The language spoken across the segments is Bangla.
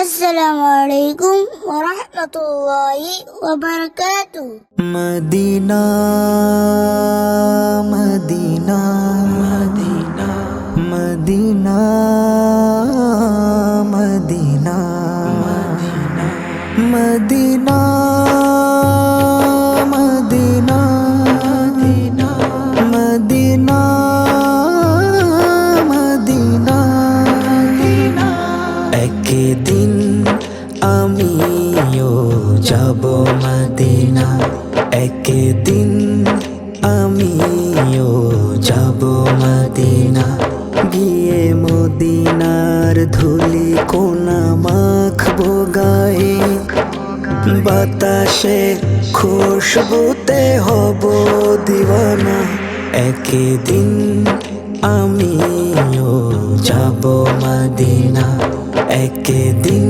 আসসালামু আলাইকুম ওয়া রাহমাতুল্লাহি ওয়া বারাকাতুহু Medina Medina Medina Medina Medina Medina Medina Medina Medina একদিন মদিনা একদিন আমিও যাব মদিনা। গিয়ে মদিনার ধুলি কোনা মাখবো গায়ে। বাতাসে খুশবুতে হব দিওয়ানা। একদিন আমিও যাব মদিনা। একদিন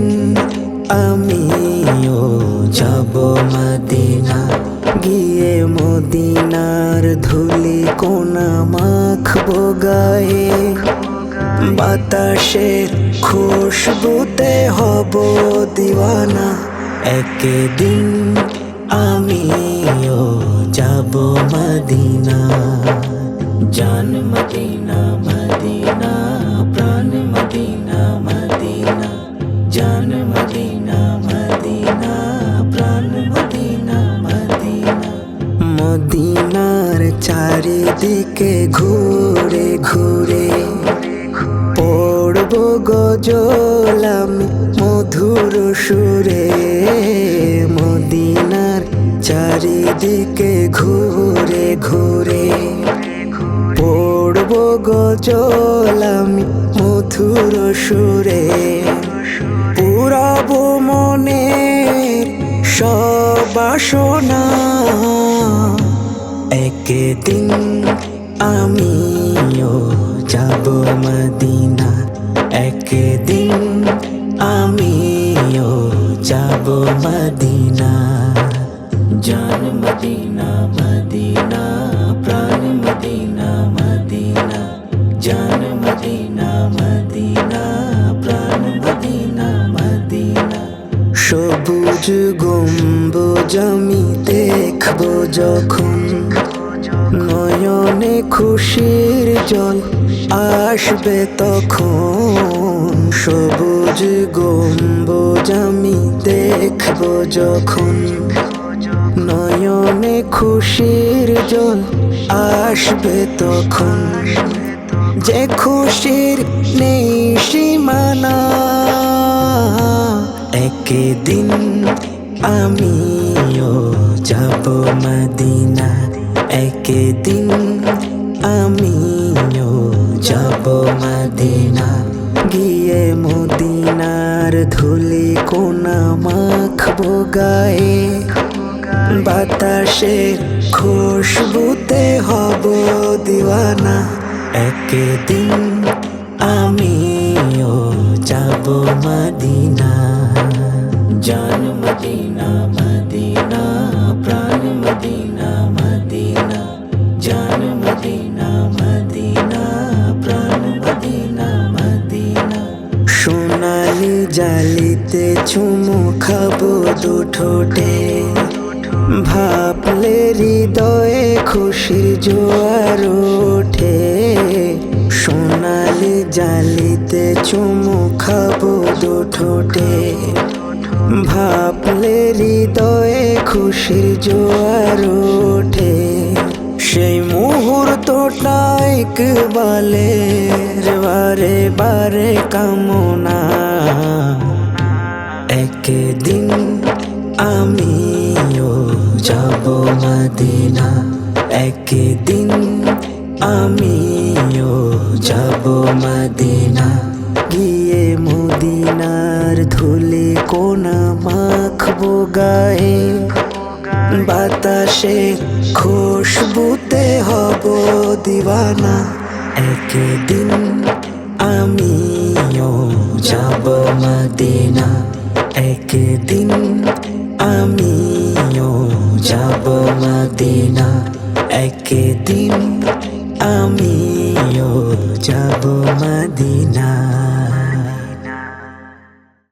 মদিনার ধুলি কোনা মাখবো গায়ে। বাতাসের খুশবুতে হব দিওয়ানা। একদিন আমিও যাব মদিনা। জান মদিনা মদিনা, প্রাণ মদিনা। মদিনার চারিদিকে ঘুরে ঘুরে পড়ব গজলাম মধুর সুরে। মদিনার চারিদিকে ঘুরে ঘুরে পড়ব গজলাম মধুর সুরে। পুরাব মনে সব বাসনা একদিন আমিও যাব মদিনা। একদিন আমিও যাব মদিনা। জান মদিনা মদিনা। সবুজ গম্বুজ আমি দেখব যখন। নয়নে খুশির জল আসবে তখন। সবুজ গম্বুজ আমি দেখব যখন। নয়নে খুশির জল আসবে তখন। যে খুশির নেই একদিন আমিও যাব মদিনা। একদিন আমিও যাব মদিনা। গিয়ে মদিনার ধুলি কোনা মাখবো গায়ে। বাতাসে খুশবুতে হব দিওয়ানা। একদিন জালিতে চুমু খাব দুঠোটে ভাবলে হৃদয়ে খুশির জোয়ার ওঠে। সোনালি জালিতে চুমু খাব দুঠোটে ভাবলে হৃদয়ে খুশির জোয়ার ওঠে। সেই মুহূর্তটা একবালে বারে বারে কামনা। একদিন আমিও যাব মদিনা। একদিন আমিও যাব মদিনা। গিয়ে মদিনার ধুলি কোনা মাখবো গায়ে। বাতাসে খুশবুতে হব দিওয়ানা। একদিন আমিও যাব মদিনা। একদিন আমিও যাব মদিনা। একদিন আমিও যাব মদিনা।